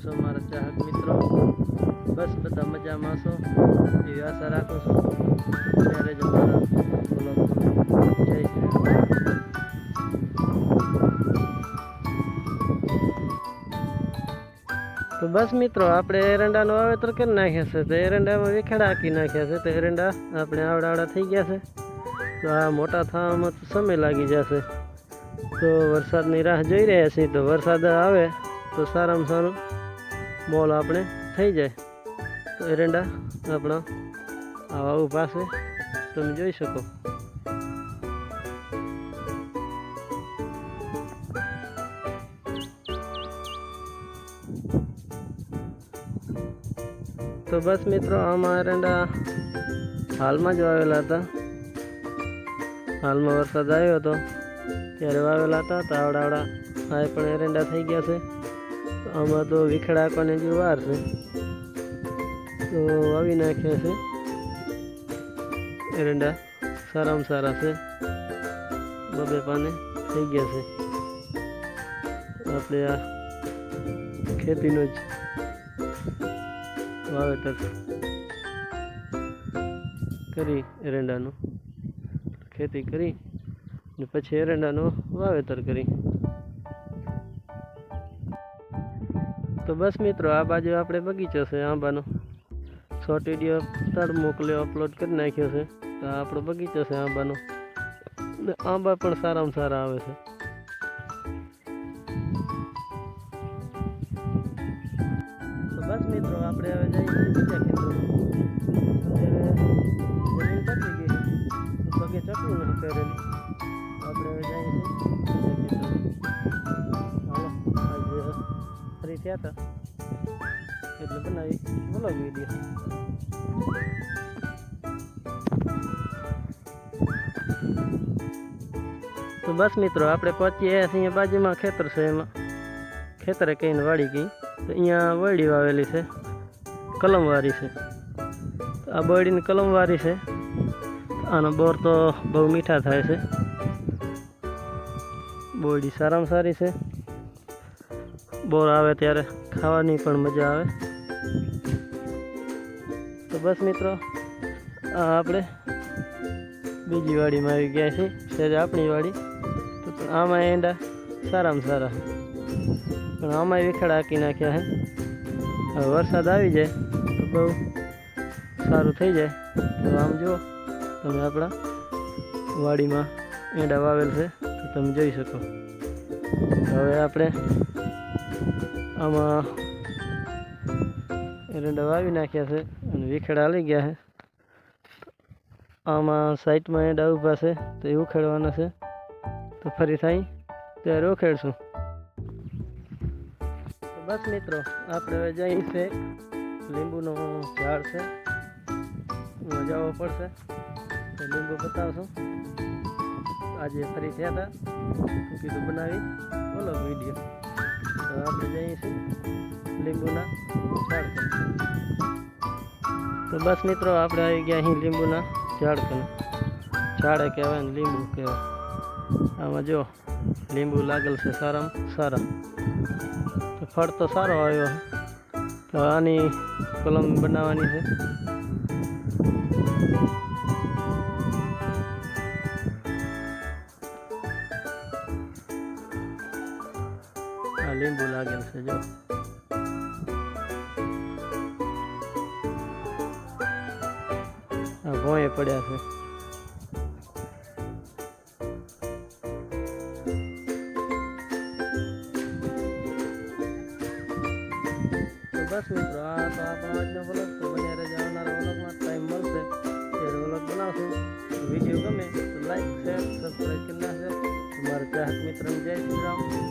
છો મારા ચાહક મિત્રો? બસ બધા મજામાં છો? એવી આશા રાખું છું. ત્યારે જ મારા જય શ્રી તો બસ મિત્રો, આપણે એરંડાનું વાવેતર કરી નાખ્યા છે. તો એરંડામાં વિખેડા હાકી નાખ્યા છે. તો એરંડા આપણે આવડા આવડા થઈ ગયા છે. તો આ મોટા થવામાં સમય લાગી જશે. તો વરસાદની રાહ જોઈ રહ્યા છીએ, તો વરસાદ આવે તો સારામાં સારું બોલ આપણે, થઈ જાય. તો એરંડા આપણા આવા ઊભા છે, તમે જોઈ શકો. તો બસ મિત્રો, આમાં એરંડા હાલમાં જ વાવેલા હતા. હાલમાં વરસાદ આવ્યો હતો ત્યારે વાવેલા હતા તો આવડા આવડા આ પણ એરંડા થઈ ગયા છે. આમાં તો વિખેડા આપવાની જે વાર છે. તો વાવી નાખ્યા છે. એરંડા સારામાં સારા છે. બબે પાને થઈ ગયા છે. આપણે આ ખેતીનું જ વાવેતર કરી એરંડાનું. ખેતી કરી. ને પછી એરંડાનું વાવેતર કરી. તો બસ મિત્રો, આ બાજુ આપણે બગીચો છે, આંબાનો. શોર્ટ વીડિયો તાર મોકલ્યો અપલોડ કરી નાખ્યો છે. તો આપણો બગીચો છે, આંબાનો. ને આંબા પણ સારામાં સારા આવે છે. તો બસ મિત્રો, આપણે હવે જઈએ બીજા ખેતરમાં. જમીન પતી ગઈ. કરેલું. થયા હતા. એટલે બનાવી વ્લોગ વીડિયો તો બસ મિત્રો, આપણે પહોંચીએ અહીંયા બાજુમાં ખેતર છે એમાં. ખેતરે કહીને વાડી ગઈ. તો અહીંયા વરડી વાવેલી છે. કલમવારી છે. આ બળીની કલમવારી છે. આનો બોર તો બહુ મીઠા થાય છે. બોરડી સારામાં સારી છે. બોર આવે ત્યારે ખાવાની પણ મજા આવે. તો બસ મિત્રો, આ આપણે બીજી વાડીમાં આવી ગયા છીએ. ત્યારે આપણી વાડી. તો આમાં એંડા સારામાં સારા. પણ આમાં વિખેડા હાકી નાખ્યા છે. હવે વરસાદ આવી જાય તો બહુ સારું થઈ જાય. તો આમ જુઓ, તમે આપણા વાડીમાં એંડા વાવેલ છે તો તમે જોઈ શકો. હવે આપણે આમાં એરંડા વાવી નાખ્યા છે અને વિખેડા લઈ ગયા છે. આમાં સાઈડમાં એંડા ઊભા છે, તો એ ઉખેડવાના છે. તો ફરી થાય, ત્યારે ઉખેડશું. બસ મિત્રો, આપણે હવે જઈએ છે. લીંબુનો ઝાડ છે. જવું પડશે. તો લીંબુ બતાવશું આજે ફરી થયા હતા. કીધું બનાવી. બોલો વીડિયો તો આપણે જઈએ લીંબુના તો બસ મિત્રો, આપણે આવી ગયા અહીં લીંબુના ઝાડ કને ઝાડે કહેવાય ને લીંબુ કહેવાય. આમાં જો લીંબુ લાગેલ છે સારામાં સારા. ફળ તો સારો આવ્યો તો આની કલમ બનાવવાની છે. લાગેલ છે જો આ ભોંય પડ્યા છે બસ મિત્રો આ તો આપણો આજનો વ્લોગ તો બને રહેજો આવનારા વ્લોગમાં ટાઈમ મળશે ત્યારે વ્લોગ બનાવશું વીડિયો ગમે તો લાઈક શેર સબસ્ક્રાઈબ કરી નાખજો તમારા ચાહક મિત્રોને જય શ્રી રામ